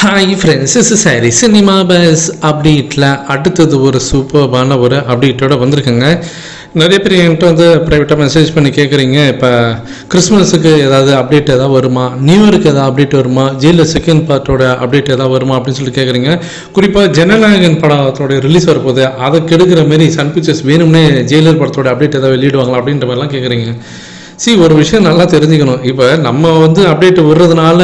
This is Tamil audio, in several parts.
ஹாய் ஃப்ரெண்ட்ஸ் இஸ் சாரி சினிமா பஸ் அப்டேட்டில் அடுத்தது ஒரு சூப்பர்பான ஒரு அப்டேட்டோட வந்திருக்குங்க. நிறைய பேர் என்கிட்ட வந்து ப்ரைவேட்டாக மெசேஜ் பண்ணி கேட்குறீங்க இப்போ கிறிஸ்மஸுக்கு ஏதாவது அப்டேட் ஏதாவது வருமா? நியூ இயருக்கு ஏதாவது அப்டேட் வருமா? ஜெயிலில் செகண்ட் பார்ட்டோட அப்டேட் ஏதாவது வருமா? அப்படின்னு சொல்லிட்டு கேட்குறீங்க குறிப்பாக ஜனநாயகன் படத்தோட ரிலீஸ் வரப்போகுது. அதை கெடுக்கிற மாரி சன் பிக்சர்ஸ் வேணும்னே ஜெயிலர் படத்தோட அப்டேட் ஏதாவது வெளியிடுவாங்களா அப்படின்ற மாதிரிலாம் கேட்குறீங்க சி ஒரு விஷயம் நல்லா தெரிஞ்சுக்கணும். இப்போ நம்ம வந்து அப்டேட் விடுறதுனால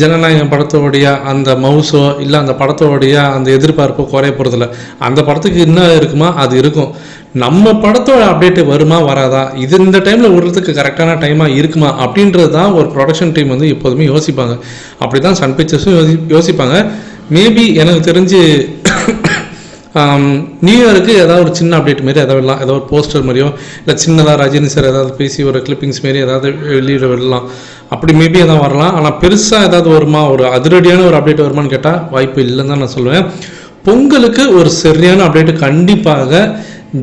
ஜனநாயகம் படத்தோடைய அந்த மவுஸோ இல்லை அந்த படத்தோடைய அந்த எதிர்பார்ப்போ குறைய போகிறதில்ல அந்த படத்துக்கு என்ன இருக்குமா அது இருக்கும். நம்ம படத்தோட அப்டேட் வருமா வராதா? இது இந்த டைமில் விடுறதுக்கு கரெக்டான டைமாக இருக்குமா? அப்படின்றது தான் ஒரு ப்ரொடக்ஷன் டீம் வந்து எப்போதுமே யோசிப்பாங்க. அப்படி தான் சன் பிக்சர்ஸும் யோசி யோசிப்பாங்க. மேபி எனக்கு தெரிஞ்சு நியூ இயருக்கு ஏதாவது ஒரு சின்ன அப்டேட் மாரி ஏதாவது விடலாம் ஏதாவது ஒரு போஸ்டர் மாதிரியோ இல்லை சின்னதாக ரஜினி சார் ஏதாவது பேசி ஒரு கிளிப்பிங்ஸ் மாரி ஏதாவது வெளியிட விடலாம். அப்படி மேபி ஏதாவது வரலாம். ஆனால் பெருசாக ஏதாவது வருமா? ஒரு அதிரடியான ஒரு அப்டேட் வருமான்னு கேட்டால் வாய்ப்பு இல்லைன்னு தான் நான் சொல்லுவேன். பொங்கலுக்கு ஒரு சரியான அப்டேட் கண்டிப்பாக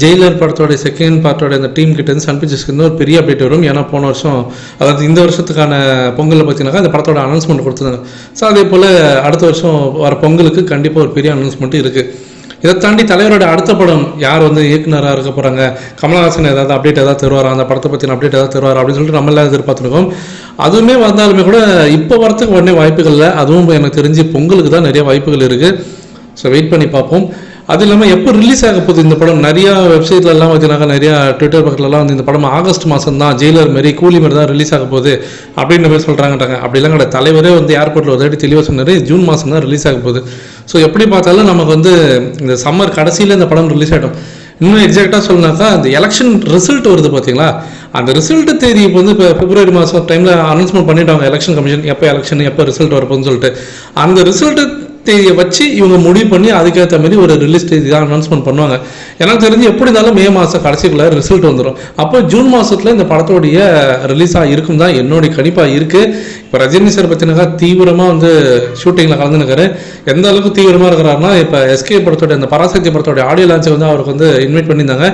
ஜெயிலர் படத்தோட செகண்ட் பார்ட்டோட இந்த டீம் கிட்டேருந்து சன் பிக்சர்ஸ்க்கு ஒரு பெரிய அப்டேட் வரும். ஏன்னா போன வருஷம் அதாவது இந்த வருஷத்துக்கான பொங்கலில் பார்த்தீங்கன்னாக்கா அந்த படத்தோட அனௌன்ஸ்மெண்ட் கொடுத்துருந்தாங்க. ஸோ அதே போல் அடுத்த வருஷம் வர பொங்கலுக்கு கண்டிப்பாக ஒரு பெரிய அனௌன்ஸ்மெண்ட் இருக்குது இதை தாண்டி தலைவரோட அடுத்த படம் யார் வந்து இயக்குனராக இருக்க போகிறாங்க கமலஹாசன் ஏதாவது அப்டேட் ஏதாவது தருவாரா? அந்த படத்தை பற்றின அப்டேட் ஏதாவது தருவாரா? அப்படின்னு சொல்லிட்டு நம்ம எல்லாம் எதிர்பார்த்துருக்கோம். அதுவுமே வந்தாலுமே கூட இப்போ வரத்துக்கு உடனே வாய்ப்புகள் இல்லை. அதுவும் எனக்கு தெரிஞ்சு பொங்கலுக்கு தான் நிறைய வாய்ப்புகள் இருக்குது ஸோ வெயிட் பண்ணி பார்ப்போம். அது இல்லாமல் எப்போ ரிலீஸ் ஆக போகுது இந்த படம்? நிறையா வெப்சைட்லலாம் பார்த்தீங்கன்னாக்கா நிறையா ட்விட்டர் பக்கத்துலலாம் வந்து இந்த படம் ஆகஸ்ட் மாதம் தான் ஜெயிலர் மாரி கூலி மாரி தான் ரிலீஸ் ஆக போகுது. அப்படின்ற மாதிரி சொல்கிறாங்கட்டாங்க அப்படிலாம் கிடையாது. தலைவரே வந்து ஏர்போர்ட்டில் ஒரு தாட்டி தெளிவாக சொன்னார் ஜூன் மாதம் தான் ரிலீஸ் ஆக போகுது. ஸோ எப்படி பார்த்தாலும் நமக்கு வந்து இந்த சம்மர் கடைசியில் இந்த படம் ரிலீஸ் ஆகிடும் இன்னும் எக்ஸாக்டாக சொன்னாக்கா அந்த எலெக்ஷன் ரிசல்ட் வருது பார்த்தீங்களா அந்த ரிசல்ட் தேதி இப்போ வந்து இப்போ பிப்ரவரி மாதம் டைமில் அனௌன்ஸ்மெண்ட் பண்ணிட்டாங்க எலெக்ஷன் கமிஷன் எப்போ எலெக்ஷன் எப்போ ரிசல்ட் வரப்போன்னு சொல்லிட்டு. அந்த ரிசல்ட்டு தேதியை வச்சு இவங்க முடிவு பண்ணி அதுக்கேற்ற மாதிரி ஒரு ரிலீஸ் தேதி தான் அனௌன்ஸ்மெண்ட் பண்ணுவாங்க. எனக்கு தெரிஞ்சு எப்படி இருந்தாலும் மே மாதம் கடைசிக்குள்ள ரிசல்ட் வந்துடும் அப்போ ஜூன் மாதத்தில் இந்த படத்தோடைய ரிலீஸாக இருக்கும் தான் என்னுடைய கணிப்பாக இருக்குது இப்போ ரஜினி சார் பார்த்தீங்கன்னா தீவிரமாக வந்து ஷூட்டிங்கில் கலந்துனுக்காரு எந்த அளவுக்கு தீவிரமாக இருக்கிறாருன்னா இப்போ எஸ்கே படத்தோட இந்த பராசக்தி படத்தோட ஆடியோ லான்ச்சை வந்து அவருக்கு வந்து இன்வைட் பண்ணியிருந்தாங்க.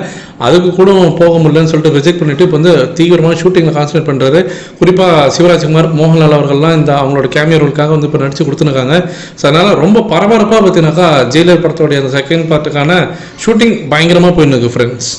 அதுக்கு கூட போக முடியலன்னு சொல்லிட்டு ரிஜெக்ட் பண்ணிட்டு இப்போ வந்து தீவிரமாக ஷூட்டிங்கில் கான்சன்ட்ரேட் பண்ணுறாரு குறிப்பாக சிவராஜ்குமார் மோகன்லால் அவர்கள்லாம் இந்த அவங்களோட கேமியோ ரோலுக்காக வந்து இப்போ நடிச்சு கொடுத்துருக்காங்க ஸோ அதனால் ரொம்ப பரபரப்பாக பார்த்தீங்கன்னாக்கா ஜெயிலர் படத்தோடைய அந்த செகண்ட் பார்ட்டுக்கான ஷூட்டிங் பயங்கரமாக போயின்னு ஃப்ரெண்ட்ஸ்